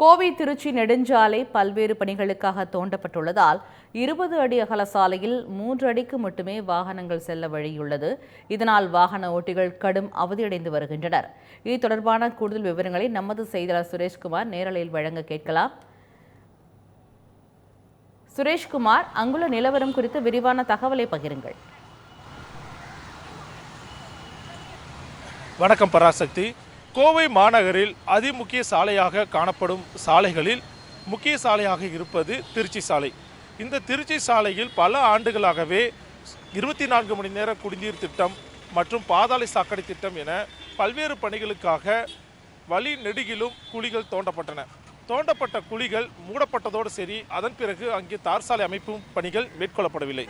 கோவை திருச்சி நெடுஞ்சாலை பல்வேறு பணிகளுக்காக தோண்டப்பட்டுள்ளதால் இருபது அடி அகல சாலையில் மூன்று அடிக்கு மட்டுமே வாகனங்கள் செல்ல வழியுள்ளது. இதனால் வாகன ஓட்டிகள் கடும் அவதியடைந்து வருகின்றனர். இது தொடர்பான கூடுதல் விவரங்களை நமது செய்தியாளர் சுரேஷ்குமார் நேரலையில் வழங்க கேட்கலாம். சுரேஷ்குமார் அங்குள்ள நிலவரம் குறித்து விரிவான தகவலை பகிருங்கள். வணக்கம் பராசக்தி. கோவை மாநகரில் அதிமுக்கிய சாலையாக காணப்படும் சாலைகளில் முக்கிய சாலையாக இருப்பது திருச்சி சாலை. இந்த திருச்சி சாலையில் பல ஆண்டுகளாகவே இருபத்தி நான்கு மணி நேர குடிநீர் திட்டம் மற்றும் பாதாள சாக்கடை திட்டம் என பல்வேறு பணிகளுக்காக வழி நெடுகிலும் குழிகள் தோண்டப்பட்டன. தோண்டப்பட்ட குழிகள் மூடப்பட்டதோடு சரி அதன் பிறகு அங்கே தார் சாலை அமைப்பும் பணிகள் மேற்கொள்ளப்படவில்லை.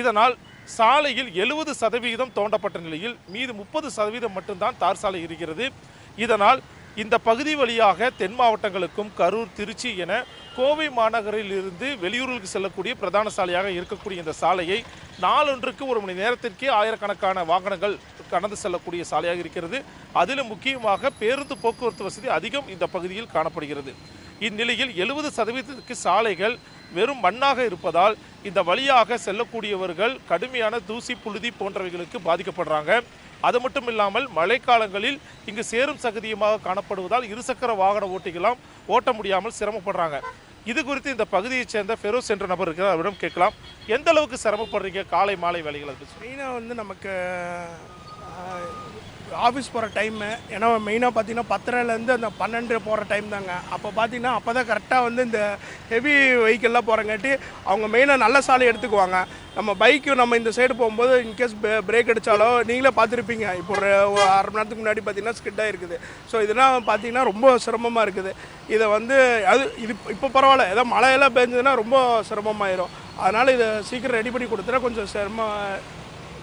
இதனால் சாலையில் எழுபது சதவீதம் தோண்டப்பட்ட நிலையில் மீது முப்பது சதவீதம் மட்டும்தான் தார் சாலை இருக்கிறது. இதனால் இந்த பகுதி வழியாக தென் மாவட்டங்களுக்கும் கரூர் திருச்சி என கோவை மாநகரில் இருந்து வெளியூர்களுக்கு செல்லக்கூடிய பிரதான சாலையாக இருக்கக்கூடிய இந்த சாலையை நாளொன்றுக்கு ஒரு மணி நேரத்திற்கே ஆயிரக்கணக்கான வாகனங்கள் கடந்து செல்லக்கூடிய சாலையாக இருக்கிறது. அதிலும் முக்கியமாக பேருந்து போக்குவரத்து வசதி அதிகம் இந்த பகுதியில் காணப்படுகிறது. இந்நிலையில் எழுபது சதவீதத்திற்கு சாலைகள் வெறும் மண்ணாக இருப்பதால் இந்த வழியாக செல்லக்கூடியவர்கள் கடுமையான தூசி புழுதி போன்றவைகளுக்கு பாதிக்கப்படுறாங்க. அது மட்டும் இல்லாமல் மழைக்காலங்களில் இங்கு சேரும் சகதியுமாக காணப்படுவதால் இருசக்கர வாகன ஓட்டிகளாம் ஓட்ட முடியாமல் சிரமப்படுறாங்க. இது குறித்து இந்த பகுதியைச் சேர்ந்த ஃபெரோஸ் என்ற நபர் இருக்கிறார். அவரிடம் கேட்கலாம். எந்த அளவுக்கு சிரமப்படுறீங்க? காலை மாலை வேலைகள் மெயினாக வந்து நமக்கு ஆஃபீஸ் போகிற டைமு ஏன்னா மெயினாக பார்த்தீங்கன்னா பத்தரைலேருந்து அந்த பன்னெண்டு போகிற டைம் தாங்க. அப்போ பார்த்தீங்கன்னா அப்போ தான் கரெக்டாக வந்து இந்த ஹெவி வெஹிக்கிள்லாம் போகிறங்காட்டி அவங்க மெயினாக நல்ல சாலை எடுத்துக்குவாங்க. நம்ம பைக்கு நம்ம இந்த சைடு போகும்போது இன்கேஸ் பிரேக் அடித்தாலோ நீங்களே பார்த்துருப்பீங்க. இப்போ ஒரு அரை மணி நேரத்துக்கு முன்னாடி பார்த்தீங்கன்னா ஸ்கிட்டாக இருக்குது. ஸோ இதெல்லாம் பார்த்தீங்கன்னா ரொம்ப சிரமமாக இருக்குது. இதை வந்து அது இது இப்போ பரவாயில்ல. ஏதோ மழையெல்லாம் பெஞ்சதுன்னா ரொம்ப சிரமமாயிரும். அதனால் இதை சீக்கிரம் ரெடி பண்ணி கொடுத்துட்டா கொஞ்சம் சிரமம்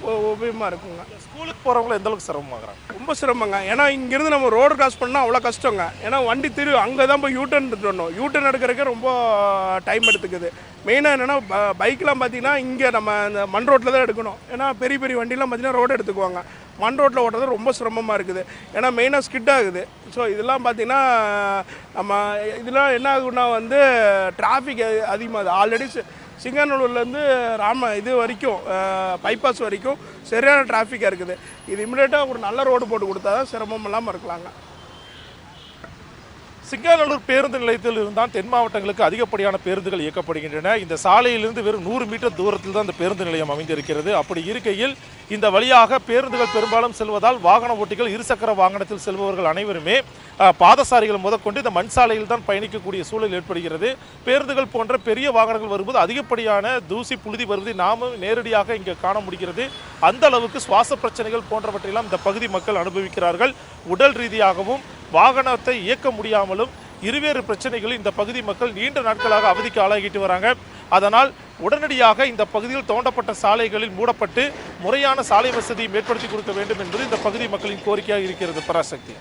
உபயோகமாக இருக்குங்க. ஸ்கூலுக்கு போகிறவங்கள எந்த அளவுக்கு சிரமமாகறாங்க? ரொம்ப சிரமங்க. ஏன்னா இங்கேருந்து நம்ம ரோடு கிராஸ் பண்ணால் அவ்வளோ கஷ்டங்க. ஏன்னா வண்டி திரு அங்கே தான் போய் யூட்டர்ன் எடுத்துடணும். யூட்டர்ன் எடுக்கிறதுக்கே ரொம்ப டைம் எடுத்துக்குது. மெயினாக என்னென்னா பைக்கெலாம் பார்த்தீங்கன்னா இங்கே நம்ம இந்த மண் ரோட்டில் தான் எடுக்கணும். ஏன்னா பெரிய பெரிய வண்டிலாம் பார்த்தீங்கன்னா ரோடு எடுத்துக்குவாங்க. மண் ரோட்டில் ஓட்டுறது ரொம்ப சிரமமாக இருக்குது. ஏன்னா மெயினாக ஸ்கிட் ஆகுது. ஸோ இதெல்லாம் பார்த்தீங்கன்னா நம்ம இதெல்லாம் என்ன ஆகுன்னா வந்து டிராஃபிக் அதிகமாகுது. ஆல்ரெடி சிங்கநல்லூர்லேருந்து ராம இது வரைக்கும் பைபாஸ் வரைக்கும் சரியான டிராஃபிக்காக இருக்குது. இது இமிடியேட்டாக ஒரு நல்ல ரோடு போட்டு கொடுத்தா தான் சிரமம் இல்லாமல் இருக்கலாங்க சிங்காநல்லூர் பேருந்து நிலையத்தில் இருந்தால் தென் மாவட்டங்களுக்கு அதிகப்படியான பேருந்துகள் இயக்கப்படுகின்றன. இந்த சாலையிலிருந்து வெறும் நூறு மீட்டர் தூரத்தில் தான் இந்த பேருந்து நிலையம் அமைந்திருக்கிறது. அப்படி இருக்கையில் இந்த வழியாக பேருந்துகள் பெரும்பாலும் செல்வதால் வாகன ஓட்டிகள் இருசக்கர வாகனத்தில் செல்பவர்கள் அனைவருமே பாதசாரிகள் முதற்கொண்டு இந்த மண் சாலையில் தான் பயணிக்கக்கூடிய சூழல் ஏற்படுகிறது. பேருந்துகள் போன்ற பெரிய வாகனங்கள் வரும்போது அதிகப்படியான தூசி புழுதி வருவதை நாமும் நேரடியாக இங்கே காண முடிகிறது. அந்த அளவுக்கு சுவாச பிரச்சனைகள் போன்றவற்றையெல்லாம் இந்த பகுதி மக்கள் அனுபவிக்கிறார்கள். உடல் ரீதியாகவும் வாகனத்தை இயக்க முடியாமலும் இருவேறு பிரச்சனைகளில் இந்த பகுதி மக்கள் நீண்ட நாட்களாக அவதிக்கு ஆளாகிட்டு வராங்க. அதனால் உடனடியாக இந்த பகுதியில் தோண்டப்பட்ட சாலைகளில் மூடப்பட்டு முறையான சாலை வசதியை ஏற்படுத்தி கொடுக்க வேண்டும் என்பது இந்த பகுதி மக்களின் கோரிக்கையாக இருக்கிறது. பராசக்தி.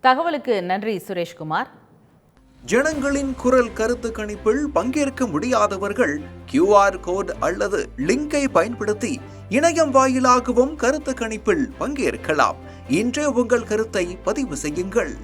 தகவலுக்கு நன்றி சுரேஷ்குமார். ஜனங்களின் குரல் கருத்து கணிப்பில் பங்கேற்க முடியாதவர்கள் QR கோட் அல்லது லிங்கை பயன்படுத்தி இணையம் வாயிலாகவும் கருத்து கணிப்பில் பங்கேற்கலாம். இன்றே உங்கள் கருத்தை பதிவு செய்யுங்கள்.